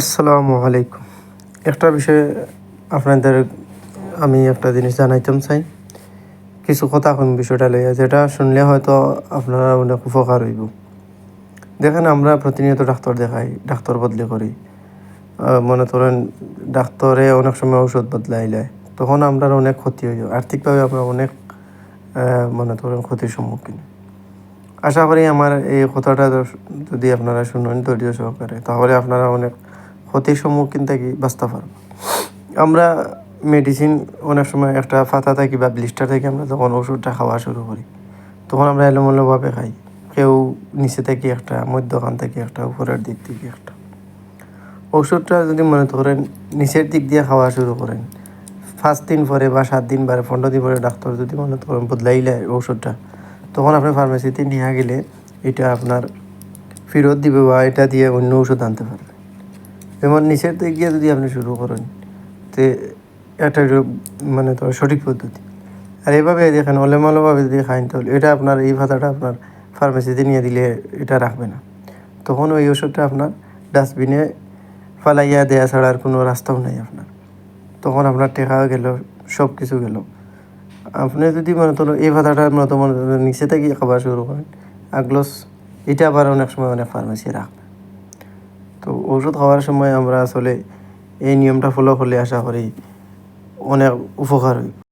আসসালামু আলাইকুম। একটা বিষয়ে আপনাদের আমি একটা জিনিস জানাইতাম, চাই। কিছু কথা কোন বিষয়টা লইয়া, যেটা শুনলে হয়তো আপনারা অনেক উপকার হইব। দেখেন, আমরা প্রতিনিয়ত ডাক্তার দেখাই, ডাক্তার বদলি করি। মনে করেন ডাক্তারে অনেক সময় ঔষধ বদলাই দেয় তখন আমরা অনেক ক্ষতি যায় আর্থিকভাবে আমরা অনেক মনে করেন ক্ষতির সম্মুখীন। আশা করি আমার এই কথাটা যদি আপনারা শুনেন, ধৈর্য সহকারে, তাহলে আপনারা অনেক ক্ষতির সম্মুখীন থেকে বাঁচতে পারবেন আমরা মেডিসিন অনেক সময় একটা ফাতা থাকি বা ব্লিস্টার থাকি, আমরা যখন ওষুধটা খাওয়া শুরু করি। তখন আমরা এলোমেলোভাবে খাই। কেউ নিচে থেকে একটা, মধ্যখান থেকে একটা, উপরের দিক থেকে একটা। ওষুধটা যদি মনে করেন নিচের দিক দিয়ে খাওয়া শুরু করেন, পাঁচ দিন পরে বা সাত দিন বা পনেরো দিন পরে ডাক্তার যদি মনে করেন বদলাইলে ওষুধটা, তখন আপনি ফার্মেসিতে নিয়ে গেলে এটা আপনার ফেরত দিবে বা এটা দিয়ে অন্য ওষুধ আনতে পারবে। যেমন নিচের দিক দিয়ে যদি আপনি শুরু করেন, তে এটা মানে তো সঠিক পদ্ধতি। আর এভাবে দেখেন অলেমালোভাবে যদি খাইন, তাহলে এটা আপনার, এই ভাতাটা আপনার ফার্মেসিতে নিয়ে দিলে এটা রাখবে না। তখন ওই ওষুধটা আপনার ডাস্টবিনে ফালাইয়া দেয়া ছাড়া আর কোনো রাস্তাও নাই আপনার। তখন আপনার টেকা গেল সব কিছু গেল। আপনি যদি মনে করো এই ভাতাটার মতো মনে করেন, নিচে থেকে খাবার শুরু করেন আগলস এটা আবার অনেক সময় অনেক ফার্মেসি রাখবে। তো ওষুধ খাওয়ার সময় আমরা আসলে এই নিয়মটা ফলো করলে আশা করি অনেক উপকার হইব